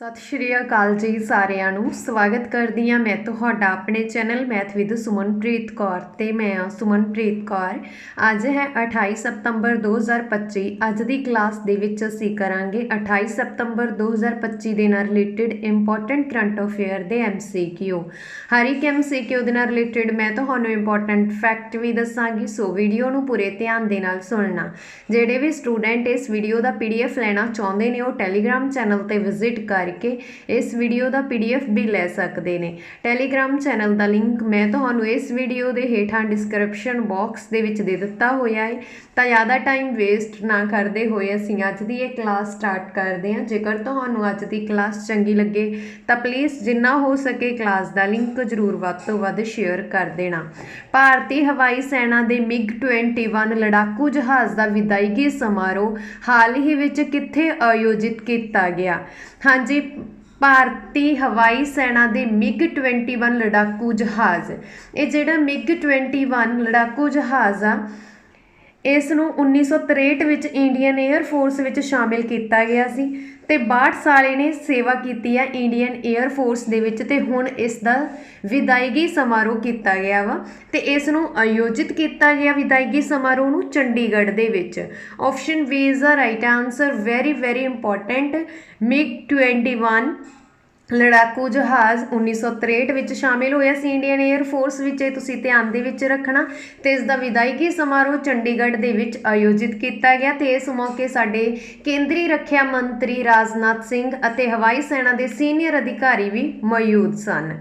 ਸਤਿ ਸ਼੍ਰੀ ਅਕਾਲ ਜੀ ਸਾਰਿਆਂ ਨੂੰ। ਸਵਾਗਤ ਕਰਦੀ ਹਾਂ ਮੈਂ ਤੁਹਾਡਾ ਆਪਣੇ channel math with Sumanpreet Kaur ਤੇ ਮੈਂ ਹਾਂ ਸੁਮਨਪ੍ਰੀਤ ਕੌਰ। ਅੱਜ ਹੈ 28 ਸਤੰਬਰ 2025 ਅੱਜ ਦੀ ਕਲਾਸ ਦੇ ਵਿੱਚ ਅਸੀਂ ਕਰਾਂਗੇ 28 ਸਤੰਬਰ 2025 ਦੇ ਨਾਲ ਰਿਲੇਟਡ ਇੰਪੋਰਟੈਂਟ ਕਰੰਟ ਅਫੇਅਰ ਦੇ ਐਮਸੀਕਿਊ ਹਰ ਇੱਕ ਐਮਸੀਕਿਊ ਦੇ ਨਾਲ ਰਿਲੇਟਡ ਮੈਂ ਤੁਹਾਨੂੰ ਇੰਪੋਰਟੈਂਟ ਫੈਕਟ ਵੀ ਦੱਸਾਂਗੀ, ਸੋ ਵੀਡੀਓ ਨੂੰ ਪੂਰੇ ਧਿਆਨ ਦੇ ਨਾਲ ਸੁਣਨਾ। ਜਿਹੜੇ ਵੀ ਸਟੂਡੈਂਟ ਇਸ ਵੀਡੀਓ ਦਾ ਪੀਡੀਐਫ ਲੈਣਾ ਚਾਹੁੰਦੇ ਨੇ, ਉਹ ਟੈਲੀਗ੍ਰam ਚੈਨਲ ਤੇ ਵਿਜ਼ਿਟ ਕਰ ਕਰਕੇ ਇਸ ਵੀਡੀਓ ਦਾ ਪੀਡੀਐਫ ਵੀ ਲੈ ਸਕਦੇ ਨੇ। ਟੈਲੀਗ੍ਰam ਚੈਨਲ ਦਾ ਲਿੰਕ ਮੈਂ ਤੁਹਾਨੂੰ ਇਸ ਵੀਡੀਓ ਦੇ ਹੇਠਾਂ ਡਿਸਕ੍ਰਿਪਸ਼ਨ ਬਾਕਸ ਦੇ ਵਿੱਚ ਦੇ ਦਿੱਤਾ ਹੋਇਆ ਹੈ ਤਾਂ ਜ਼ਿਆਦਾ ਟਾਈਮ ਵੇਸਟ ਨਾ ਕਰਦੇ ਹੋਏ ਅਸੀਂ ਅੱਜ ਦੀ ਇਹ ਕਲਾਸ ਸਟਾਰਟ ਕਰਦੇ ਹਾਂ। ਜੇਕਰ ਤੁਹਾਨੂੰ ਅੱਜ ਦੀ ਕਲਾਸ ਚੰਗੀ ਲੱਗੇ, ਤਾਂ ਪਲੀਜ਼ ਜਿੰਨਾ ਹੋ ਸਕੇ ਕਲਾਸ ਦਾ ਲਿੰਕ ਜ਼ਰੂਰ ਵੱਧ ਤੋਂ ਵੱਧ ਸ਼ੇਅਰ ਕਰ ਦੇਣਾ। ਭਾਰਤੀ ਹਵਾਈ ਸੈਨਾ ਦੇ ਮਿਗ 21 ਲੜਾਕੂ ਜਹਾਜ਼ ਦਾ ਵਿਦਾਇਗੀ ਸਮਾਰੋਹ ਹਾਲ ਹੀ ਵਿੱਚ ਕਿੱਥੇ ਆਯੋਜਿਤ ਕੀਤਾ ਗਿਆ? ਹਾਂਜੀ ਭਾਰਤੀ ਹਵਾਈ ਸੈਨਾ ਦੇ ਮਿਗ 21 ਲੜਾਕੂ ਜਹਾਜ਼। ਇਹ ਜਿਹੜਾ ਮਿਗ 21 ਲੜਾਕੂ ਜਹਾਜ਼ ਆ ਇਸ ਨੂੰ 1963 ਵਿੱਚ ਇੰਡੀਅਨ 에ਅਰ ਫੋਰਸ ਵਿੱਚ ਸ਼ਾਮਿਲ ਕੀਤਾ ਗਿਆ ਸੀ ਤੇ 62 ਸਾਲ ਇਹਨੇ ਸੇਵਾ ਕੀਤੀ ਹੈ ਇੰਡੀਅਨ 에ਅਰ ਫੋਰਸ ਦੇ ਵਿੱਚ ਤੇ ਹੁਣ ਇਸ ਦਾ ਵਿਦਾਇਗੀ ਸਮਾਰੋਹ ਕੀਤਾ ਗਿਆ ਵਾ ਤੇ ਇਸ ਨੂੰ ਆਯੋਜਿਤ ਕੀਤਾ ਗਿਆ ਵਿਦਾਇਗੀ ਸਮਾਰੋਹ ਨੂੰ ਚੰਡੀਗੜ੍ਹ ਦੇ ਵਿੱਚ। Option B is the right answer very very important MiG 21 ਲੜਾਕੂ ਜਹਾਜ਼ 1963 ਵਿੱਚ ਸ਼ਾਮਿਲ ਹੋਇਆ ਸੀ ਇੰਡੀਅਨ 에ਅਰ ਫੋਰਸ ਵਿੱਚ, ਇਹ ਤੁਸੀਂ ਧਿਆਨ ਦੇ ਵਿੱਚ ਰੱਖਣਾ। ਤੇ ਇਸ ਦਾ ਵਿਦਾਇਗੀ ਸਮਾਰੋਹ ਚੰਡੀਗੜ੍ਹ ਦੇ ਵਿੱਚ ਆਯੋਜਿਤ ਕੀਤਾ ਗਿਆ ਤੇ ਇਸ ਮੌਕੇ ਸਾਡੇ ਕੇਂਦਰੀ ਰੱਖਿਆ ਮੰਤਰੀ ਰਾਜਨਾਥ ਸਿੰਘ ਅਤੇ ਹਵਾਈ ਸੈਨਾ ਦੇ ਸੀਨੀਅਰ ਅਧਿਕਾਰੀ ਵੀ ਮੌਜੂਦ ਸਨ।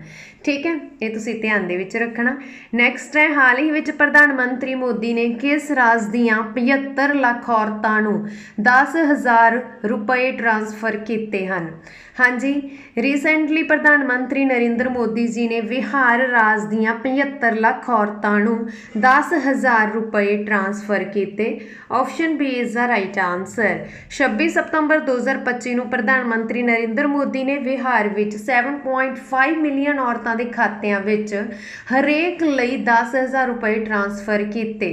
ਠੀਕ ਹੈ? ਇਹ ਤੁਸੀਂ ਧਿਆਨ ਦੇ ਵਿੱਚ ਰੱਖਣਾ। ਨੈਕਸਟ ਹੈ, ਹਾਲ ਹੀ ਵਿੱਚ ਪ੍ਰਧਾਨ ਮੰਤਰੀ ਮੋਦੀ ਨੇ ਕਿਸ ਰਾਜ ਦੀਆਂ 75 ਲੱਖ ਔਰਤਾਂ ਨੂੰ 10000 ਰੁਪਏ ਟ੍ਰਾਂਸਫਰ ਕੀਤੇ ਹਨ? ਹਾਂਜੀ ਰੀਸੈਂਟਲੀ ਪ੍ਰਧਾਨ ਮੰਤਰੀ ਨਰਿੰਦਰ ਮੋਦੀ ਜੀ ਨੇ ਵਿਹਾਰ ਰਾਜ ਦੀਆਂ 75 ਲੱਖ ਔਰਤਾਂ ਨੂੰ 10000 ਰੁਪਏ ਟ੍ਰਾਂਸਫਰ ਕੀਤੇ। Option B is the right answer 26 ਸਤੰਬਰ 2025 ਨੂੰ ਪ੍ਰਧਾਨ ਮੰਤਰੀ ਨਰਿੰਦਰ ਮੋਦੀ ਨੇ ਵਿਹਾਰ ਵਿੱਚ 7.5 ਮਿਲੀਅਨ ਔਰਤਾਂ ਦੇ ਖਾਤਿਆਂ ਵਿੱਚ ਹਰੇਕ ਲਈ 10000 ਰੁਪਏ ਟ੍ਰਾਂਸਫਰ ਕੀਤੇ।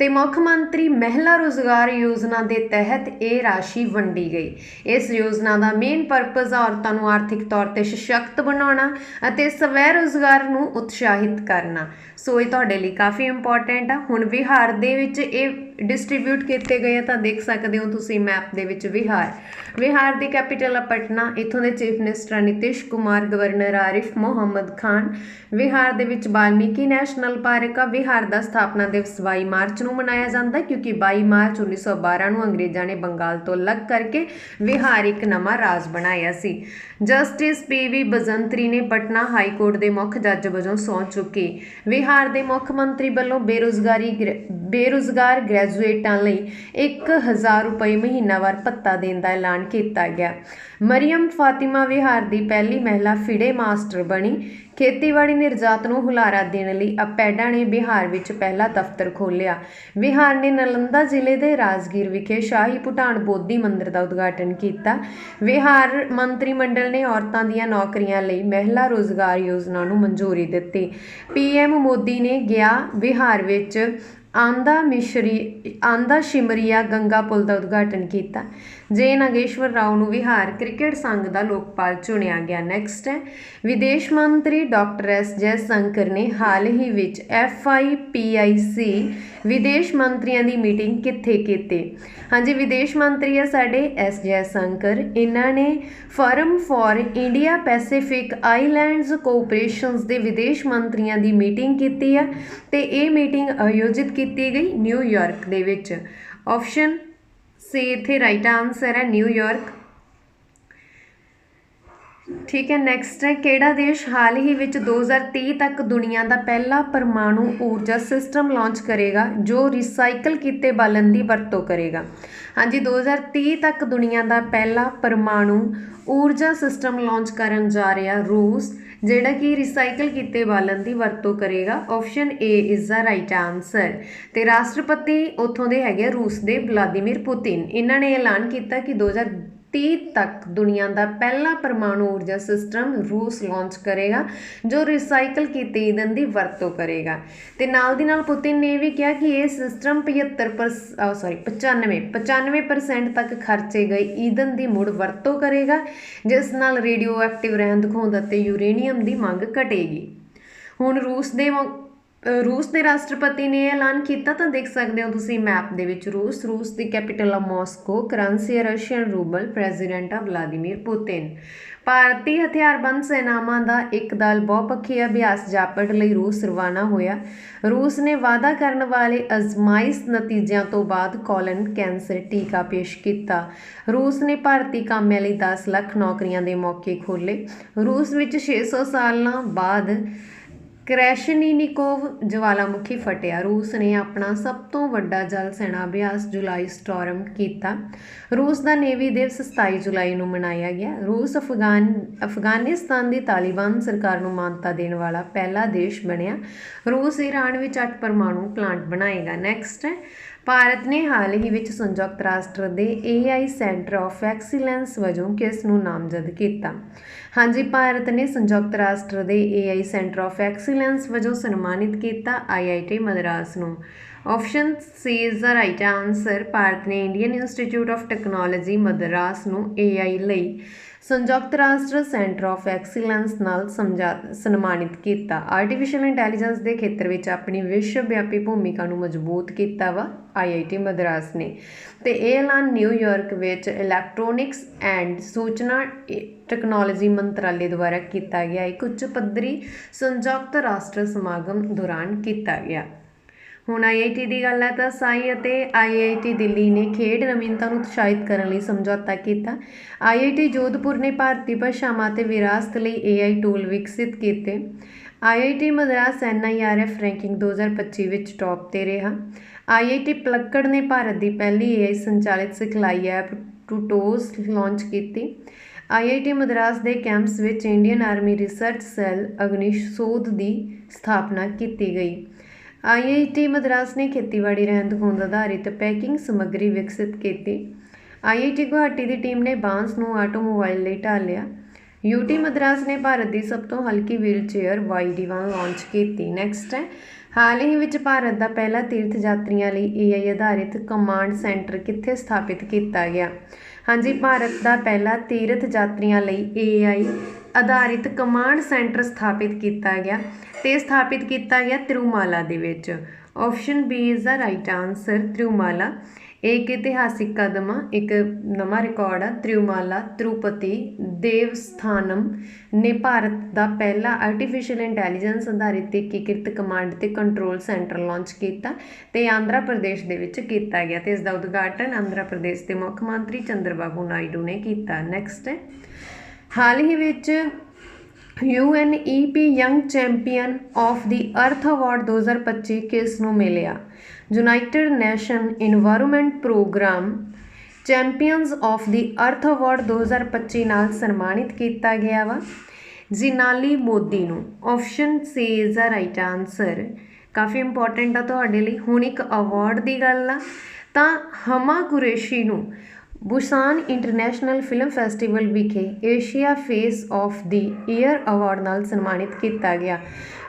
ਤੇ ਮੁੱਖ ਮੰਤਰੀ ਮਹਿਲਾ ਰੋਜ਼ਗਾਰ ਯੋਜਨਾ ਦੇ ਤਹਿਤ ਇਹ ਰਾਸ਼ੀ ਵੰਡੀ ਗਈ। ਇਸ ਯੋਜਨਾ ਦਾ ਮੇਨ ਪਰਪਸ ਔਰਤਾਂ ਨੂੰ ਆਰਥਿਕ ਤੌਰ ਤੇ ਸਸ਼ਕਤ ਬਣਾਉਣਾ ਅਤੇ ਸਵੈ ਰੋਜ਼ਗਾਰ ਨੂੰ ਉਤਸ਼ਾਹਿਤ ਕਰਨਾ। ਸੋ ਇਹ ਤੁਹਾਡੇ ਲਈ ਕਾਫੀ ਇੰਪੋਰਟੈਂਟ ਆ। ਹੁਣ ਵਿਹਾਰ ਦੇ ਵਿੱਚ ਇਹ ਡਿਸਟ੍ਰੀਬਿਊਟ ਕੀਤੇ ਗਏ ਆ, ਤਾਂ ਦੇਖ ਸਕਦੇ ਹੋ ਤੁਸੀਂ ਮੈਪ ਦੇ ਵਿੱਚ ਵਿਹਾਰ। ਵਿਹਾਰ ਦੀ ਕੈਪੀਟਲ ਆ ਪਟਨਾ, ਇਥੋਂ ਦੇ chief minister Nitish Kumar governor Arif Mohammad Khan. Bihar ਦੇ ਵਿੱਚ ਬਾਲਮੀਕੀ ਨੈਸ਼ਨਲ ਪਾਰਕ ਆ। ਵਿਹਾਰ ਦਾ ਸਥਾਪਨਾ ਦਿਵਸ 22 ਮਾਰਚ ਨੂੰ ਮਨਾਇਆ ਜਾਂਦਾ ਕਿਉਂਕਿ 22 ਮਾਰਚ 1912 ਨੂੰ ਅੰਗਰੇਜ਼ਾਂ ਨੇ ਬੰਗਾਲ ਤੋਂ ਅਲੱਗ ਕਰਕੇ ਵਿਹਾਰ ਇੱਕ ਨਵਾਂ ਰਾਜ ਬਣਾਇਆ ਸੀ। ਜਸਟਿਸ ਪੀਵੀ ਬਜੰਤਰੀ ਨੇ ਪਟਨਾ ਹਾਈ ਕੋਰਟ ਦੇ ਮੁੱਖ ਜੱਜ ਵਜੋਂ ਸਹੁੰ ਚੁੱਕੀ। ਵਿਹਾਰ ਦੇ ਮੁੱਖ ਮੰਤਰੀ ਵੱਲੋਂ ਬੇਰੁਜ਼ਗਾਰੀ ਬੇਰੁਜ਼ਗਾਰ ਗ੍ਰੈਜੂਏਟਾਂ ਲਈ 1000 ਰੁਪਏ ਮਹੀਨਾਵਾਰ ਭੱਤਾ ਦੇਣ ਦਾ ਐਲਾਨ ਕੀਤਾ ਗਿਆ। ਮਰੀਮ ਫਾਤਿਮਾ ਵਿਹਾਰ ਦੀ ਪਹਿਲੀ ਮਹਿਲਾ ਫਿੜੇ ਮਾਸਟਰ ਬਣੀ। ਖੇਤੀਬਾੜੀ ਨਿਰਜਾਤ ਨੂੰ ਹੁਲਾਰਾ ਦੇਣ ਲਈ ਅਪੈਡਾ ਨੇ ਬਿਹਾਰ ਵਿੱਚ ਪਹਿਲਾ ਦਫ਼ਤਰ ਖੋਲ੍ਹਿਆ। ਬਿਹਾਰ ਨੇ ਨਲੰਦਾ ਜ਼ਿਲ੍ਹੇ ਦੇ ਰਾਜਗੀਰ ਵਿਖੇ ਸ਼ਾਹੀ ਭੂਟਾਨ ਬੋਧੀ ਮੰਦਿਰ ਦਾ ਉਦਘਾਟਨ ਕੀਤਾ। ਬਿਹਾਰ ਮੰਤਰੀ ਮੰਡਲ ਨੇ ਔਰਤਾਂ ਦੀਆਂ ਨੌਕਰੀਆਂ ਲਈ ਮਹਿਲਾ ਰੋਜ਼ਗਾਰ ਯੋਜਨਾ ਨੂੰ ਮਨਜ਼ੂਰੀ ਦਿੱਤੀ। ਪੀਐਮ ਮੋਦੀ ਨੇ ਗਿਆ ਬਿਹਾਰ ਵਿੱਚ ਆਂਦਾ ਮਿਸ਼ਰੀ, ਆਂਦਾ ਸ਼ਿਮਰੀਆ ਗੰਗਾ ਪੁਲ ਦਾ ਉਦਘਾਟਨ ਕੀਤਾ। ਜੇ ਨਾਗੇਸ਼ਵਰ ਰਾਓ ਨੂੰ ਵਿਹਾਰ ਕ੍ਰਿਕਟ ਸੰਘ ਦਾ ਲੋਕਪਾਲ ਚੁਣਿਆ ਗਿਆ। ਨੈਕਸਟ ਹੈ, ਵਿਦੇਸ਼ ਮੰਤਰੀ ਡਾਕਟਰ ਐਸ ਜੈਸੰਕਰ ਨੇ ਹਾਲ ਹੀ ਵਿੱਚ ਐਫ ਆਈ ਪੀ ਆਈ ਸੀ ਵਿਦੇਸ਼ ਮੰਤਰੀਆਂ ਦੀ ਮੀਟਿੰਗ ਕਿੱਥੇ ਕੀਤੀ? ਹਾਂਜੀ, ਵਿਦੇਸ਼ ਮੰਤਰੀ ਆ ਸਾਡੇ ਐਸ ਜੈਸੰਕਰ। ਇਹਨਾਂ ਨੇ forum for India Pacific islands cooperations ਦੇ ਵਿਦੇਸ਼ ਮੰਤਰੀਆਂ ਦੀ ਮੀਟਿੰਗ ਕੀਤੀ ਆ ਤੇ ਇਹ ਮੀਟਿੰਗ ਆਯੋਜਿਤ ਕੀਤੀ ਗਈ ਨਿਊਯਾਰਕ ਦੇ ਵਿੱਚ। ਆਪਸ਼ਨ ਸੀ ਇੱਥੇ ਰਾਈਟ ਆਨਸਰ ਹੈ ਨਿਊਯਾਰਕ ਠੀਕ ਹੈ ਨੈਕਸਟ ਹੈ, ਕਿਹੜਾ ਦੇਸ਼ ਹਾਲ ਹੀ ਵਿੱਚ 2030 ਤੱਕ ਦੁਨੀਆ ਦਾ ਪਹਿਲਾ ਪਰਮਾਣੂ ਊਰਜਾ ਸਿਸਟਮ ਲਾਂਚ ਕਰੇਗਾ, ਜੋ ਰੀਸਾਈਕਲ ਕੀਤੇ ਬਾਲਣ ਦੀ ਵਰਤੋਂ ਕਰੇਗਾ? ਹਾਂਜੀ 2030 ਤੱਕ ਦੁਨੀਆ ਦਾ ਪਹਿਲਾ ਪਰਮਾਣੂ ਊਰਜਾ ਸਿਸਟਮ ਲਾਂਚ ਕਰਨ ਜਾ ਰਿਹਾ ਰੂਸ, ਜਿਹੜਾ ਕਿ ਰੀਸਾਈਕਲ ਕੀਤੇ ਬਾਲਣ ਦੀ ਵਰਤੋਂ ਕਰੇਗਾ। Option A is the right answer ਤੇ ਰਾਸ਼ਟਰਪਤੀ ਉਥੋਂ ਦੇ ਹੈਗੇ ਰੂਸ ਦੇ ਵਲਾਦੀਮੀਰ ਪੁਤਿਨ। ਇਹਨਾਂ ਨੇ ਐਲਾਨ ਕੀਤਾ ਕਿ 2000 30 ਤੱਕ ਦੁਨੀਆ ਦਾ ਪਹਿਲਾ ਪਰਮਾਣੂ ਊਰਜਾ ਸਿਸਟਮ ਰੂਸ ਲਾਂਚ ਕਰੇਗਾ, ਜੋ ਰੀਸਾਈਕਲ ਕੀਤੇ ਈਂਧਨ ਦੀ ਵਰਤੋਂ ਕਰੇਗਾ। ਤੇ ਨਾਲ ਦੀ ਨਾਲ ਪੁਤਿਨ ਨੇ ਇਹ ਵੀ ਕਿਹਾ ਕਿ ਇਹ ਸਿਸਟਮ 75 ਸੌਰੀ 95 95% ਤੱਕ ਖਰਚੇ ਗਏ ਈਂਧਨ ਦੀ ਮੁੜ ਵਰਤੋਂ ਕਰੇਗਾ, ਜਿਸ ਨਾਲ ਰੇਡੀਓ ਐਕਟਿਵ ਰਹਿੰਦ ਖੂੰਹਦ ਅਤੇ ਯੂਰੇਨੀਅਮ ਦੀ ਮੰਗ ਘਟੇਗੀ। ਹੁਣ ਰੂਸ ਦੇ ਰੂਸ ਦੇ ਰਾਸ਼ਟਰਪਤੀ ਨੇ ਇਹ ਐਲਾਨ ਕੀਤਾ, ਤਾਂ ਦੇਖ ਸਕਦੇ ਹੋ ਤੁਸੀਂ ਮੈਪ ਦੇ ਵਿੱਚ ਰੂਸ ਰੂਸ ਦੀ ਕੈਪੀਟਲ ਆ ਮਾਸਕੋ, ਕਰੰਸੀ ਹੈ ਰਸ਼ੀਅਨ ਰੂਬਲ, ਪ੍ਰੈਜ਼ੀਡੈਂਟ ਆ ਵਲਾਦੀਮੀਰ ਪੁਤਿਨ। ਭਾਰਤੀ ਹਥਿਆਰਬੰਦ ਸੈਨਾਵਾਂ ਦਾ ਇੱਕ ਦਲ ਬਹੁਪੱਖੀ ਅਭਿਆਸ ਜਾਪਟ ਲਈ ਰੂਸ ਰਵਾਨਾ ਹੋਇਆ। ਰੂਸ ਨੇ ਵਾਅਦਾ ਕਰਨ ਵਾਲੇ ਅਜ਼ਮਾਇਸ਼ ਨਤੀਜਿਆਂ ਤੋਂ ਬਾਅਦ ਕੋਲਨ ਕੈਂਸਰ ਟੀਕਾ ਪੇਸ਼ ਕੀਤਾ। ਰੂਸ ਨੇ ਭਾਰਤੀ ਕਾਮਿਆਂ ਲਈ 10 ਲੱਖ ਨੌਕਰੀਆਂ ਦੇ ਮੌਕੇ ਖੋਲੇ ਰੂਸ ਵਿੱਚ 600 ਸਾਲਾਂ ਬਾਅਦ ਕ੍ਰੈਸ਼ਨੀਨਿਕੋਵ ਜਵਾਲਾਮੁਖੀ ਫਟਿਆ। ਰੂਸ ਨੇ ਆਪਣਾ ਸਭ ਤੋਂ ਵੱਡਾ ਜਲ ਸੈਨਾ ਅਭਿਆਸ ਜੁਲਾਈ ਸਟਾਰਮ ਕੀਤਾ। ਰੂਸ ਦਾ ਨੇਵੀ ਦਿਵਸ 27 ਜੁਲਾਈ ਨੂੰ ਮਨਾਇਆ ਗਿਆ। ਰੂਸ, ਅਫਗਾਨ, ਅਫਗਾਨਿਸਤਾਨ ਦੀ ਤਾਲਿਬਾਨ ਸਰਕਾਰ ਨੂੰ ਮਾਨਤਾ ਦੇਣ ਵਾਲਾ ਪਹਿਲਾ ਦੇਸ਼ ਬਣਿਆ। ਰੂਸ ਈਰਾਨ ਵਿੱਚ ਅੱਠ ਪਰਮਾਣੂ ਪਲਾਂਟ ਬਣਾਏਗਾ ਨੈਕਸਟ ਹੈ ਭਾਰਤ ਨੇ ਹਾਲ ਹੀ ਵਿੱਚ ਸੰਯੁਕਤ ਰਾਸ਼ਟਰ ਦੇ AI ਸੈਂਟਰ ਆਫ ਐਕਸੀਲੈਂਸ ਵਜੋਂ ਕਿਸ ਨੂੰ ਨਾਮਜ਼ਦ ਕੀਤਾ? ਹਾਂਜੀ, ਭਾਰਤ ਨੇ ਸੰਯੁਕਤ ਰਾਸ਼ਟਰ ਦੇ AI ਸੈਂਟਰ ਆਫ ਐਕਸੀਲੈਂਸ ਵਜੋਂ ਸਨਮਾਨਿਤ ਕੀਤਾ IIT ਮਦਰਾਸ ਨੂੰ। Option C is the right answer Bharat ਨੇ Indian institute of technology Madras ਨੂੰ AI ਲਈ ਸੰਯੁਕਤ ਰਾਸ਼ਟਰ ਸੈਂਟਰ ਆਫ ਐਕਸੀਲੈਂਸ ਨਾਲ ਸਮਝਾ, ਸਨਮਾਨਿਤ ਕੀਤਾ। ਆਰਟੀਫੀਸ਼ੀਅਲ ਇੰਟੈਲੀਜੈਂਸ ਦੇ ਖੇਤਰ ਵਿੱਚ ਆਪਣੀ ਵਿਸ਼ਵ ਵਿਆਪੀ ਭੂਮਿਕਾ ਨੂੰ ਮਜ਼ਬੂਤ ਕੀਤਾ ਵਾ ਆਈਆਈਟੀ ਮਦਰਾਸ ਨੇ। ਤੇ ਇਹ ਐਲਾਨ ਨਿਊਯਾਰਕ ਵਿੱਚ ਇਲੈਕਟ੍ਰੋਨਿਕਸ ਐਂਡ ਸੂਚਨਾ ਟੈਕਨੋਲੋਜੀ ਮੰਤਰਾਲੇ ਦੁਆਰਾ ਕੀਤਾ ਗਿਆ। ਇੱਕ ਉੱਚ ਪੱਧਰੀ ਸੰਯੁਕਤ ਰਾਸ਼ਟਰ ਸਮਾਗਮ ਦੌਰਾਨ ਕੀਤਾ ਗਿਆ। ਹੁਣ ਆਈਆਈਟੀ ਦੀ ਗੱਲ ਹੈ ਤਾਂ ਸਾਈ ਅਤੇ ਆਈਆਈਟੀ ਦਿੱਲੀ ਨੇ ਖੇਡ ਨਵੀਨਤਾ ਨੂੰ ਉਤਸ਼ਾਹਿਤ ਕਰਨ ਲਈ ਸਮਝੌਤਾ ਕੀਤਾ। ਆਈਆਈਟੀ ਜੋਧਪੁਰ ਨੇ ਭਾਰਤੀ ਭਾਸ਼ਾਵਾਂ ਅਤੇ ਵਿਰਾਸਤ ਲਈ ਏਆਈ ਟੂਲ ਵਿਕਸਿਤ ਕੀਤੇ। ਆਈਆਈਟੀ ਮਦਰਾਸ ਐਨਆਈਆਰਐਫ ਰੈਂਕਿੰਗ 2025 ਵਿੱਚ ਟੌਪ ਤੇ ਰਿਹਾ। ਆਈਆਈਟੀ ਪਲੱਕੜ ਨੇ ਭਾਰਤ ਦੀ ਪਹਿਲੀ ਏਆਈ ਸੰਚਾਲਿਤ ਸਿਖਲਾਈ ਐਪ ਟੂਟੋਸ ਲਾਂਚ ਕੀਤੀ। ਆਈਆਈਟੀ ਮਦਰਾਸ ਦੇ ਕੈਂਪਸ ਵਿੱਚ Indian army research cell Agnishodh ਦੀ ਸਥਾਪਨਾ ਕੀਤੀ ਗਈ। ਆਈਆਈਟੀ ਮਦਰਾਸ ਨੇ ਖੇਤੀਬਾੜੀ ਰਹਿੰਦ ਖੂੰਹਦ ਆਧਾਰਿਤ ਪੈਕਿੰਗ ਸਮੱਗਰੀ ਵਿਕਸਿਤ ਕੀਤੀ। ਆਈਆਈਟੀ ਗੁਹਾਟੀ ਦੀ ਟੀਮ ਨੇ ਬਾਂਸ ਨੂੰ ਆਟੋਮੋਬਾਈਲ ਲਈ ਢਾਲਿਆ। ਯੂਟੀ ਮਦਰਾਸ ਨੇ ਭਾਰਤ ਦੀ ਸਭ ਤੋਂ ਹਲਕੀ ਵੀਲਚੇਅਰ YD1 ਲਾਂਚ ਕੀਤੀ। ਨੈਕਸਟ ਹੈ, ਹਾਲ ਹੀ ਵਿੱਚ ਭਾਰਤ ਦਾ ਪਹਿਲਾ ਤੀਰਥ ਯਾਤਰੀਆਂ ਲਈ AI ਆਧਾਰਿਤ ਕਮਾਂਡ ਸੈਂਟਰ ਕਿੱਥੇ ਸਥਾਪਿਤ ਕੀਤਾ ਗਿਆ? ਹਾਂਜੀ, ਭਾਰਤ ਦਾ ਪਹਿਲਾ ਤੀਰਥ ਯਾਤਰੀਆਂ ਲਈ AI ਆਧਾਰਿਤ ਕਮਾਂਡ ਸੈਂਟਰ ਸਥਾਪਿਤ ਕੀਤਾ ਗਿਆ ਤੇ ਸਥਾਪਿਤ ਕੀਤਾ ਗਿਆ ਤਿਰੂਮਾਲਾ ਦੇ ਵਿੱਚ। Option B is the right answer Tirumala. ਇਹ ਇੱਕ ਇਤਿਹਾਸਿਕ ਕਦਮ ਆ, ਇੱਕ ਨਵਾਂ ਰਿਕਾਰਡ ਆ, ਤਿਰੂਮਾਲਾ, ਤਿਰੂਪਤੀ, ਦੇਵਸਥਾਨਮ ਨੇ ਭਾਰਤ ਦਾ ਪਹਿਲਾ ਆਰਟੀਫੀਸ਼ੀਅਲ ਇੰਟੈਲੀਜੈਂਸ ਆਧਾਰਿਤ ਏਕੀਕ੍ਰਿਤ ਕਮਾਂਡ ਤੇ ਕੰਟਰੋਲ ਸੈਂਟਰ ਲਾਂਚ ਕੀਤਾ ਤੇ ਆਂਧਰਾ ਪ੍ਰਦੇਸ਼ ਦੇ ਵਿੱਚ ਕੀਤਾ ਗਿਆ ਤੇ ਇਸ ਦਾ ਉਦਘਾਟਨ ਆਂਧਰਾ ਪ੍ਰਦੇਸ਼ ਦੇ ਮੁੱਖ ਮੰਤਰੀ ਚੰਦਰਬਾਬੂ ਨਾਇਡੂ ਨੇ ਕੀਤਾ। ਨੈਕਸਟ ਹਾਲ ਹੀ ਵਿੱਚ U N E P young champion of the earth award 2025 ਕਿਸ ਨੂੰ ਮਿਲਿਆ? United nation environment programme champions of the earth award 2025 ਨਾਲ ਸਨਮਾਨਿਤ ਕੀਤਾ ਗਿਆ ਵਾ। ਜਿਨਾਲੀ ਮੋਦੀ ਨੂੰ option C is the right answer. Coffee important ਆ ਤੁਹਾਡੇ ਲਈ। ਹੁਣ ਇੱਕ ਅਵਾਰਡ ਦੀ ਗੱਲ ਆ। ਤਾਂ ਹਮਾ ਕੁਰੇਸ਼ੀ ਨੂੰ ਬੁਸਾਨ ਇੰਟਰਨੈਸ਼ਨਲ ਫਿਲਮ ਫੈਸਟੀਵਲ ਵਿਖੇ Asia face of the year award ਨਾਲ ਸਨਮਾਨਿਤ ਕੀਤਾ ਗਿਆ।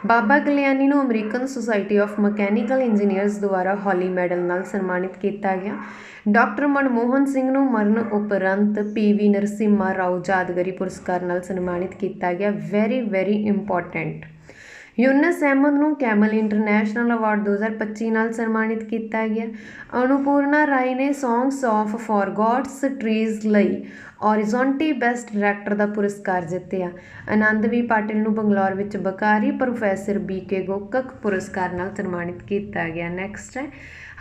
ਬਾਬਾ ਕਲਿਆਣੀ ਨੂੰ American society of mechanical engineers ਦੁਆਰਾ ਹਾਲੀ ਮੈਡਲ ਨਾਲ ਸਨਮਾਨਿਤ ਕੀਤਾ ਗਿਆ। ਡਾਕਟਰ ਮਨਮੋਹਨ ਸਿੰਘ ਨੂੰ ਮਰਨ ਉਪਰੰਤ ਪੀਵੀ ਨਰਸਿਮਾ ਰਾਓ ਯਾਦਗਾਰੀ ਪੁਰਸਕਾਰ ਨਾਲ ਸਨਮਾਨਿਤ ਕੀਤਾ ਗਿਆ। Very very important Yunus Ahmad ਨੂੰ ਕੈਮਲ ਇੰਟਰਨੈਸ਼ਨਲ ਅਵਾਰਡ 2025 ਨਾਲ ਸਨਮਾਨਿਤ ਕੀਤਾ ਗਿਆ। ਅਨੁਪੂਰਨਾ ਰਾਏ ਨੇ ਸੌਂਗਸ ਆਫ ਫੋਰਗੋਟਸ ਟ੍ਰੀਜ਼ ਲਈ ਔਰਿਜ਼ੋਂਟੀ ਬੈਸਟ ਡਾਇਰੈਕਟਰ ਦਾ ਪੁਰਸਕਾਰ ਜਿੱਤਿਆ। ਆਨੰਦਵੀ ਪਾਟਿਲ ਨੂੰ ਬੰਗਲੌਰ ਵਿੱਚ ਬਕਾਰੀ ਪ੍ਰੋਫੈਸਰ ਬੀ ਕੇ ਗੋਕਕ ਪੁਰਸਕਾਰ ਨਾਲ ਸਨਮਾਨਿਤ ਕੀਤਾ ਗਿਆ। ਨੈਕਸਟ ਹੈ।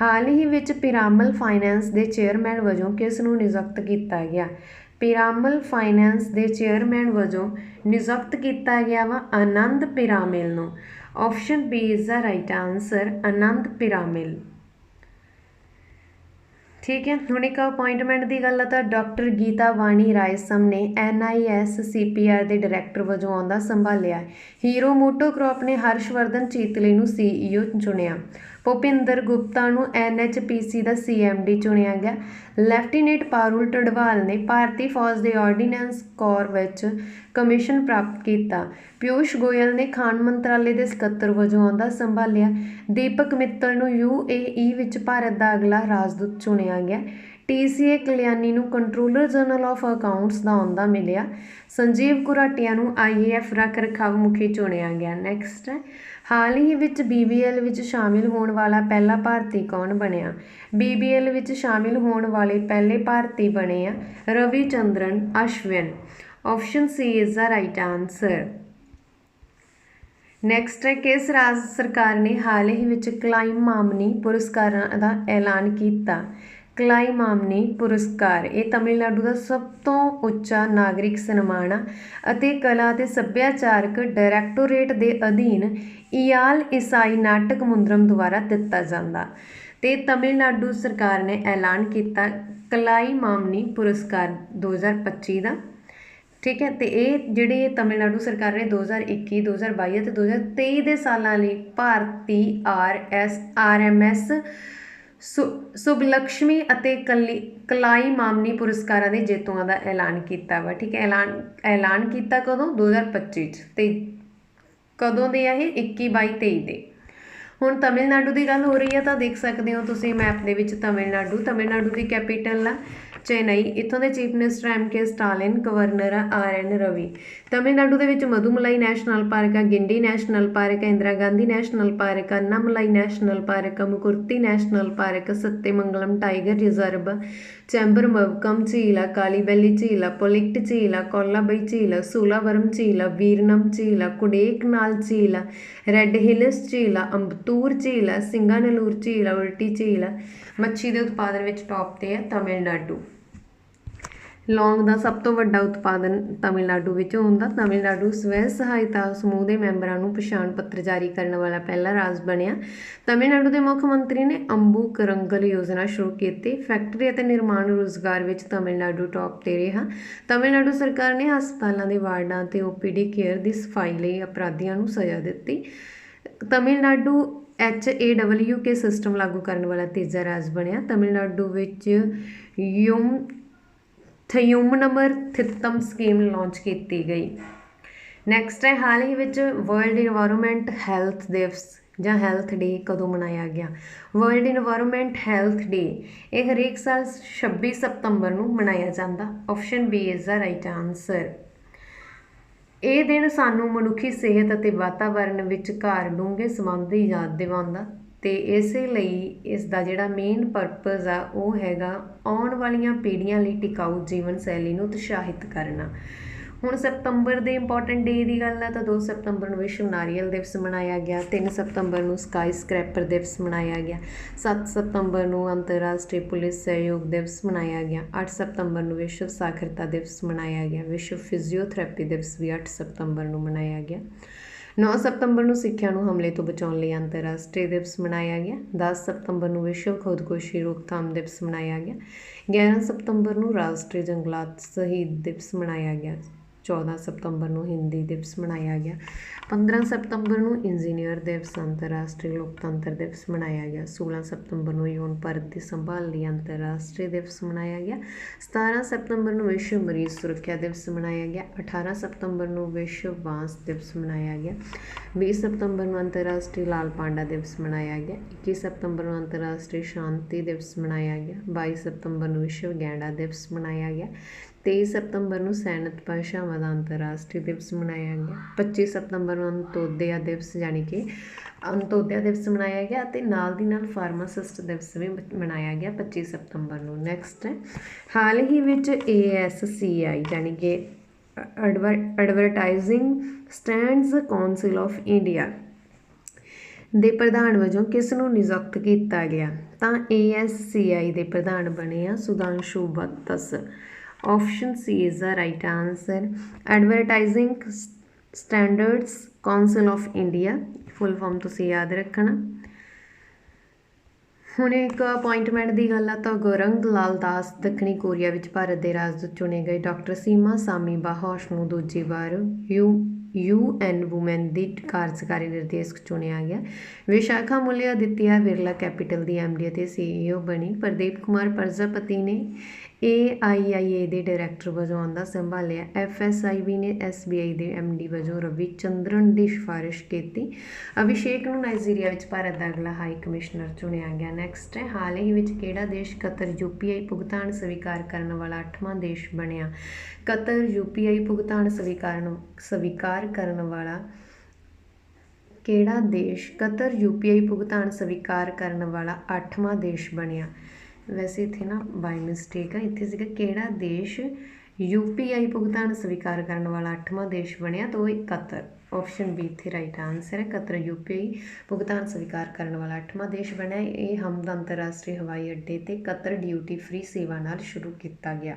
ਹਾਲ ਹੀ ਵਿੱਚ ਪਿਰਾਮਲ ਫਾਈਨੈਂਸ ਦੇ ਚੇਅਰਮੈਨ ਵਜੋਂ ਕਿਸ ਨੂੰ ਨਿਯੁਕਤ ਕੀਤਾ ਗਿਆ? ਪਿਰਾਮਲ ਫਾਈਨੈਂਸ ਦੇ ਚੇਅਰਮੈਨ ਵਜੋਂ ਨਿਯੁਕਤ ਕੀਤਾ ਗਿਆ ਵਾ ਆਨੰਦ ਪਿਰਾਮਿਲ ਨੂੰ। Option B is the right answer Anand Piramal. ਠੀਕ ਹੈ, ਹੁਣ ਇੱਕ ਅਪਾਇੰਟਮੈਂਟ ਦੀ ਗੱਲ ਆ ਤਾਂ ਡਾਕਟਰ ਗੀਤਾ ਵਾਣੀ ਰਾਇਸਮ ਨੇ ਐਨਆਈਐਸ ਸੀਪੀਆਰ ਦੇ ਡਾਇਰੈਕਟਰ ਵਜੋਂ ਆਉਂਦਾ ਸੰਭਾਲਿਆ। ਹੀਰੋ ਮੋਟੋ ਮੋਟੋਕ੍ਰੌਪ ਨੇ ਹਰਸ਼ਵਰਧਨ ਚੀਤਲੇ ਨੂੰ ਸੀਈਓ ਚੁਣਿਆ। ਭੁਪਿੰਦਰ ਗੁਪਤਾ ਨੂੰ ਐਨਐਚਪੀਸੀ ਦਾ ਸੀਐਮਡੀ ਚੁਣਿਆ ਗਿਆ। ਲੈਫਟੀਨੈਂਟ ਪਾਰੁਲ ਟਡਵਾਲ ਨੇ ਭਾਰਤੀ ਫੌਜ ਦੇ ਆਰਡੀਨੈਂਸ ਕੋਰ ਵਿੱਚ ਕਮਿਸ਼ਨ ਪ੍ਰਾਪਤ ਕੀਤਾ। ਪਿਊਸ਼ ਗੋਇਲ ਨੇ ਖਾਨ ਮੰਤਰਾਲੇ ਦੇ ਸਕੱਤਰ ਵਜੋਂ ਅਹੁਦਾ ਸੰਭਾਲਿਆ। ਦੀਪਕ ਮਿੱਤਲ ਨੂੰ ਯੂਏਈ ਵਿੱਚ ਭਾਰਤ ਦਾ ਅਗਲਾ ਰਾਜਦੂਤ ਚੁਣਿਆ ਗਿਆ। ਟੀਸੀਏ ਕਲਿਆਣੀ ਨੂੰ ਕੰਟਰੋਲਰ ਜਨਰਲ ਆਫ ਅਕਾਊਂਟਸ ਦਾ ਅਹੁਦਾ ਮਿਲਿਆ। ਸੰਜੀਵ ਕੁਰਾਟੀਆ ਨੂੰ ਆਈਏਐਫ ਰੱਖ ਰਖਾਵ ਮੁਖੀ ਚੁਣਿਆ ਗਿਆ। ਨੈਕਸਟ ਹਾਲ ਹੀ ਵਿੱਚ ਬੀਬੀਐਲ ਵਿੱਚ ਸ਼ਾਮਿਲ ਹੋਣ ਵਾਲਾ ਪਹਿਲਾ ਭਾਰਤੀ ਕੌਣ ਬਣਿਆ? ਬੀਬੀਐਲ ਵਿੱਚ ਸ਼ਾਮਿਲ ਹੋਣ ਵਾਲੇ ਪਹਿਲੇ ਭਾਰਤੀ ਬਣੇ ਆ Ravichandran Ashwin. Option C is the right answer next ਹੈ, ਕਿਸ ਰਾਜ ਸਰਕਾਰ ਨੇ ਹਾਲ ਹੀ ਵਿੱਚ ਕਲਾਈਮ ਮਾਮਨੀ ਪੁਰਸਕਾਰਾਂ ਦਾ ਐਲਾਨ ਕੀਤਾ? ਕਲਾਈ ਮਾਮਨੀ ਪੁਰਸਕਾਰ। ਇਹ ਤਮਿਲਨਾਡੂ ਦਾ ਸਭ ਤੋਂ ਉੱਚਾ ਨਾਗਰਿਕ ਸਨਮਾਨ ਆ ਅਤੇ ਕਲਾ ਅਤੇ ਸੱਭਿਆਚਾਰਕ ਡਾਇਰੈਕਟੋਰੇਟ ਦੇ ਅਧੀਨ ਇਆਲ ਇਸਾਈ ਨਾਟਕ ਮੁੰਦਰਮ ਦੁਆਰਾ ਦਿੱਤਾ ਜਾਂਦਾ। ਤੇ ਤਮਿਲਨਾਡੂ ਸਰਕਾਰ ਨੇ ਐਲਾਨ ਕੀਤਾ ਕਲਾਈ ਮਾਮਨੀ ਪੁਰਸਕਾਰ 2025 ਦਾ। ਠੀਕ ਹੈ, ਤੇ ਇਹ ਜਿਹੜੇ ਤਮਿਲਨਾਡੂ ਸਰਕਾਰ ਨੇ 2021 2022 ਅਤੇ 2023 ਦੇ ਸਾਲਾਂ ਲਈ ਭਾਰਤੀ R S, R M S ਸੁ, ਸੁਬਲਕਸ਼ਮੀ ਅਤੇ ਕਲੀ, ਕਲਾਈ ਮਾਮਨੀ ਪੁਰਸਕਾਰਾਂ ਦੇ ਜੇਤੂਆਂ ਦਾ ਐਲਾਨ ਕੀਤਾ ਵਾ, ਠੀਕ ਹੈ? ਐਲਾਨ ਐਲਾਨ ਕੀਤਾ ਕਦੋਂ? 2025 ਚ। ਤੇ ਕਦੋਂ ਦੇ ਆ ਇਹ? 21 22 23 ਦੇ। ਹੁਣ ਤਮਿਲਨਾਡੂ ਦੀ ਗੱਲ ਹੋ ਰਹੀ ਹੈ ਤਾਂ ਦੇਖ ਸਕਦੇ ਹੋ ਤੁਸੀਂ ਮੈਪ ਦੇ ਵਿੱਚ ਤਮਿਲਨਾਡੂ ਤਮਿਲਨਾਡੂ ਦੀ ਕੈਪੀਟਲ ਆ ਚੇਨਈ, ਇੱਥੋਂ ਦੇ chief minister M K Stalin governor ਆ ਆਰ ਐਨ ਰਵੀ। ਤਮਿਲਨਾਡੂ ਦੇ ਵਿੱਚ ਮਧੂਮਲਾਈ ਨੈਸ਼ਨਲ ਪਾਰਕ ਆ, ਗਿੰਡੀ ਨੈਸ਼ਨਲ ਪਾਰਕ ਆ, ਇੰਦਰਾ ਗਾਂਧੀ ਨੈਸ਼ਨਲ ਪਾਰਕ ਆ ਅੰਨਾਮਲਾਈ ਨੈਸ਼ਨਲ ਪਾਰਕ ਆ, Mukurthi national park Sathyamangalam tiger reserve Chembarambakkam ਝੀਲ ਆ, ਕਾਲੀਬੈਲੀ ਝੀਲ ਆ ਪੋਲਿਕਟ ਝੀਲ ਆ, ਕੋਲਾਬਈ ਝੀਲ ਆ, ਸੂਲਾਵਰਮ ਝੀਲ ਆ, ਵੀਰਨਮ ਝੀਲ ਆ ਕੁਡੇਕਨਾਲ ਝੀਲ ਆ, ਰੈੱਡ ਹਿਲਸ ਝੀਲ ਆ ਤੂਰ ਝੀਲ ਆ ਸਿੰਗਾਨਲੂਰ ਝੀਲ ਆ, ਉਲਟੀ ਝੀਲ ਆ। ਮੱਛੀ ਦੇ ਉਤਪਾਦਨ ਵਿੱਚ ਟੌਪ ਤੇ ਹੈ ਤਮਿਲਨਾਡੂ। ਲੌਂਗ ਦਾ ਸਭ ਤੋਂ ਵੱਡਾ ਉਤਪਾਦਨ ਤਮਿਲਨਾਡੂ ਵਿੱਚ ਹੁੰਦਾ। ਤਮਿਲਨਾਡੂ ਸਵੈ ਸਹਾਇਤਾ ਸਮੂਹ ਦੇ ਮੈਂਬਰਾਂ ਨੂੰ ਪਛਾਣ ਪੱਤਰ ਜਾਰੀ ਕਰਨ ਵਾਲਾ ਪਹਿਲਾ ਰਾਜ ਬਣਿਆ। ਤਮਿਲਨਾਡੂ ਦੇ ਮੁੱਖ ਮੰਤਰੀ ਨੇ ਅੰਬੂ ਕਰੰਗਲ ਯੋਜਨਾ ਸ਼ੁਰੂ ਕੀਤੀ। ਫੈਕਟਰੀ ਅਤੇ ਨਿਰਮਾਣ ਰੋਜ਼ਗਾਰ ਵਿੱਚ ਤਮਿਲਨਾਡੂ ਟੌਪ ਤੇ ਰਿਹਾ। ਤਮਿਲਨਾਡੂ ਸਰਕਾਰ ਨੇ ਹਸਪਤਾਲਾਂ ਦੇ ਵਾਰਡਾਂ ਤੇ ਓਪੀਡੀ ਕੇਅਰ ਦੀ ਸਫ਼ਾਈ ਲਈ ਅਪਰਾਧੀਆਂ ਨੂੰ ਸਜ਼ਾ ਦਿੱਤੀ। Tamil Nadu H A W K system ਲਾਗੂ ਕਰਨ ਵਾਲਾ ਤੀਜਾ ਰਾਜ ਬਣਿਆ। ਤਮਿਲਨਾਡੂ ਵਿੱਚ ਯੂਮ, ਥਯੂਮ ਨੰਬਰ ਥਿੱਤਮ ਸਕੀਮ ਲਾਂਚ ਕੀਤੀ ਗਈ। ਨੈਕਸਟ ਹੈ, ਹਾਲ ਹੀ ਵਿੱਚ ਵਰਲਡ এনवायरमेंट ਹੈਲਥ ਦਿਵਸ, ਜਾਂ ਹੈਲਥ ਡੇ ਕਦੋਂ ਮਨਾਇਆ ਗਿਆ? ਵਰਲਡ এনवायरमेंट ਹੈਲਥ ਡੇ ਇਹ ਹਰੇਕ ਸਾਲ 26 ਸਤੰਬਰ ਨੂੰ ਮਨਾਇਆ ਜਾਂਦਾ। Option B is the right answer ਇਹ ਦਿਨ ਸਾਨੂੰ ਮਨੁੱਖੀ ਸਿਹਤ ਅਤੇ ਵਾਤਾਵਰਣ ਵਿਚਕਾਰ ਡੂੰਘੇ ਸੰਬੰਧ ਦੀ ਯਾਦ ਦਿਵਾਉਂਦਾ ਅਤੇ ਇਸੇ ਲਈ ਇਸ ਦਾ ਜਿਹੜਾ ਮੇਨ ਪਰਪਸ ਆ, ਉਹ ਹੈਗਾ ਆਉਣ ਵਾਲੀਆਂ ਪੀੜ੍ਹੀਆਂ ਲਈ ਟਿਕਾਊ ਜੀਵਨ ਸ਼ੈਲੀ ਨੂੰ ਉਤਸ਼ਾਹਿਤ ਕਰਨਾ। ਹੁਣ ਸਤੰਬਰ ਦੇ ਇੰਪੋਰਟੈਂਟ ਡੇ ਦੀ ਗੱਲ ਹੈ ਤਾਂ 2 ਸਤੰਬਰ ਨੂੰ ਵਿਸ਼ਵ ਨਾਰੀਅਲ ਦਿਵਸ ਮਨਾਇਆ ਗਿਆ 3 ਸਤੰਬਰ ਨੂੰ ਸਕਾਈ ਸਕ੍ਰੈਪਰ ਦਿਵਸ ਮਨਾਇਆ ਗਿਆ 7 ਸਤੰਬਰ ਨੂੰ ਅੰਤਰਰਾਸ਼ਟਰੀ ਪੁਲਿਸ ਸਹਿਯੋਗ ਦਿਵਸ ਮਨਾਇਆ ਗਿਆ 8 ਸਤੰਬਰ ਨੂੰ ਵਿਸ਼ਵ ਸਾਖਰਤਾ ਦਿਵਸ ਮਨਾਇਆ ਗਿਆ, ਵਿਸ਼ਵ ਫਿਜ਼ੀਓਥੈਰੇਪੀ ਦਿਵਸ ਵੀ 8 ਸਤੰਬਰ ਨੂੰ ਮਨਾਇਆ ਗਿਆ। 9 ਸਤੰਬਰ ਨੂੰ ਸਿੱਖਿਆ ਨੂੰ ਹਮਲੇ ਤੋਂ ਬਚਾਉਣ ਲਈ ਅੰਤਰਰਾਸ਼ਟਰੀ ਦਿਵਸ ਮਨਾਇਆ ਗਿਆ 10 ਸਤੰਬਰ ਨੂੰ ਵਿਸ਼ਵ ਖੁਦਕੁਸ਼ੀ ਰੋਕਥਾਮ ਦਿਵਸ ਮਨਾਇਆ ਗਿਆ 11 ਸਤੰਬਰ ਨੂੰ ਰਾਸ਼ਟਰੀ ਜੰਗਲਾਤ ਸ਼ਹੀਦ ਦਿਵਸ ਮਨਾਇਆ ਗਿਆ। 14 ਸਤੰਬਰ ਨੂੰ ਹਿੰਦੀ ਦਿਵਸ ਮਨਾਇਆ ਗਿਆ। 15 ਸਤੰਬਰ ਨੂੰ ਇੰਜੀਨੀਅਰ ਦਿਵਸ, ਅੰਤਰਰਾਸ਼ਟਰੀ ਲੋਕਤੰਤਰ ਦਿਵਸ ਮਨਾਇਆ ਗਿਆ। 16 ਸਤੰਬਰ ਨੂੰ ਯੋਨ ਭਾਰਤ ਦੀ ਸੰਭਾਲ ਲਈ ਅੰਤਰਰਾਸ਼ਟਰੀ ਦਿਵਸ ਮਨਾਇਆ ਗਿਆ। 17 ਸਤੰਬਰ ਨੂੰ ਵਿਸ਼ਵ ਮਰੀਜ਼ ਸੁਰੱਖਿਆ ਦਿਵਸ ਮਨਾਇਆ ਗਿਆ। 18 ਸਤੰਬਰ ਨੂੰ ਵਿਸ਼ਵ ਬਾਂਸ ਦਿਵਸ ਮਨਾਇਆ ਗਿਆ। 20 ਸਤੰਬਰ ਨੂੰ ਅੰਤਰਰਾਸ਼ਟਰੀ ਲਾਲ ਪਾਂਡਾ ਦਿਵਸ ਮਨਾਇਆ ਗਿਆ। 21 ਸਤੰਬਰ ਨੂੰ ਅੰਤਰਰਾਸ਼ਟਰੀ ਸ਼ਾਂਤੀ ਦਿਵਸ ਮਨਾਇਆ ਗਿਆ। 22 ਸਤੰਬਰ ਨੂੰ ਵਿਸ਼ਵ ਗੈਂਡਾ ਦਿਵਸ ਮਨਾਇਆ ਗਿਆ। ਤੇਈ ਸਤੰਬਰ ਨੂੰ ਸੈਨਿਕ ਭਾਸ਼ਾਵਾਂ ਦਾ ਅੰਤਰਰਾਸ਼ਟਰੀ ਦਿਵਸ ਮਨਾਇਆ ਗਿਆ। 25 ਸਤੰਬਰ ਨੂੰ ਅੰਤੋਦਿਆ ਦਿਵਸ ਯਾਨੀ ਕਿ ਅੰਤੋਦਿਆ ਦਿਵਸ ਮਨਾਇਆ ਗਿਆ ਅਤੇ ਨਾਲ ਦੀ ਨਾਲ ਫਾਰਮਾਸਿਸਟ ਦਿਵਸ ਵੀ ਮਨਾਇਆ ਗਿਆ 25 ਸਤੰਬਰ ਨੂੰ। ਨੈਕਸਟ ਹਾਲ ਹੀ ਵਿੱਚ ASCI ਯਾਨੀ ਕਿ advertising standards council of India ਦੇ ਪ੍ਰਧਾਨ ਵਜੋਂ ਕਿਸ ਨੂੰ ਨਿਯੁਕਤ ਕੀਤਾ ਗਿਆ? ਤਾਂ ASCI ਦੇ ਪ੍ਰਧਾਨ ਬਣੇ ਆ Sudhanshu Vats. Option C is the right answer advertising standards council of India full form ਤੁਸੀਂ ਯਾਦ ਰੱਖਣਾ ਹੁਣ ਇੱਕ ਅਪਾਇੰਟਮੈਂਟ ਦੀ ਗੱਲ ਆ ਤਾਂ ਗੋਰੰਗ ਲਾਲ ਦਾਸ ਦੱਖਣੀ ਕੋਰੀਆ ਵਿੱਚ ਭਾਰਤ ਦੇ ਰਾਜਦੂਤ ਚੁਣੇ ਗਏ ਡਾਕਟਰ ਸੀਮਾ ਸਾਮੀ ਬਾਹੌਸ਼ ਨੂੰ ਦੂਜੀ ਵਾਰ ਯੂ ਯੂ ਐਨ ਵੂਮਨ ਦੀ ਕਾਰਜਕਾਰੀ ਨਿਰਦੇਸ਼ਕ ਚੁਣਿਆ ਗਿਆ। ਵਿਸ਼ਾਖਾ ਮੁਲਿਆ ਦਿੱਤੀਆ ਵਿਰਲਾ ਕੈਪੀਟਲ ਦੀ ਐਮਡੀ ਅਤੇ ਸੀਈਓ ਬਣੀ। ਪ੍ਰਦੀਪ ਕੁਮਾਰ ਪ੍ਰਜਾਪਤੀ ਨੇ AIIA ਦੇ ਡਾਇਰੈਕਟਰ ਵਜੋਂ ਆਉਂਦਾ ਸੰਭਾਲਿਆ। FSIB ਨੇ SBI ਦੇ MD ਵਜੋਂ ਰਵੀ ਚੰਦਰਨ ਦੀ ਸਿਫਾਰਿਸ਼ ਕੀਤੀ। ਅਭਿਸ਼ੇਕ ਨੂੰ ਨਾਈਜੀਰੀਆ ਵਿੱਚ ਭਾਰਤ ਦਾ ਅਗਲਾ ਹਾਈ ਕਮਿਸ਼ਨਰ ਚੁਣਿਆ ਗਿਆ। ਨੈਕਸਟ ਹੈ, ਹਾਲ ਹੀ ਵਿੱਚ ਕਿਹੜਾ ਦੇਸ਼ ਕਤਰ UPI ਭੁਗਤਾਨ ਸਵੀਕਾਰ ਕਰਨ ਵਾਲਾ 8ਵਾਂ ਦੇਸ਼ ਬਣਿਆ? ਕਤਰ UPI ਭੁਗਤਾਨ ਸਵੀਕਾਰਨ, ਸਵੀਕਾਰ ਕਰਨ ਵਾਲਾ ਕਿਹੜਾ ਦੇਸ਼? ਕਤਰ UPI ਭੁਗਤਾਨ ਸਵੀਕਾਰ ਕਰਨ ਵਾਲਾ 8ਵਾਂ ਦੇਸ਼ ਬਣਿਆ। ਵੈਸੇ ਇੱਥੇ ਨਾ ਬਾਈ ਮਿਸਟੇਕ ਆ, ਇੱਥੇ ਸੀਗਾ ਕਿਹੜਾ ਦੇਸ਼ UPI ਭੁਗਤਾਨ ਸਵੀਕਾਰ ਕਰਨ ਵਾਲਾ 8ਵਾਂ ਦੇਸ਼ ਬਣਿਆ ਤਾਂ ਉਹ ਹੈ ਕਤਰ। ਆਪਸ਼ਨ ਬੀ ਇੱਥੇ ਰਾਈਟ ਆਨਸਰ ਹੈ, ਕਤਰ UPI ਭੁਗਤਾਨ ਸਵੀਕਾਰ ਕਰਨ ਵਾਲਾ 8ਵਾਂ ਦੇਸ਼ ਬਣਿਆ। ਇਹ ਹਮਦ ਅੰਤਰਰਾਸ਼ਟਰੀ ਹਵਾਈ ਅੱਡੇ ਤੇ ਕਤਰ ਡਿਊਟੀ ਫ੍ਰੀ ਸੇਵਾ ਨਾਲ ਸ਼ੁਰੂ ਕੀਤਾ ਗਿਆ।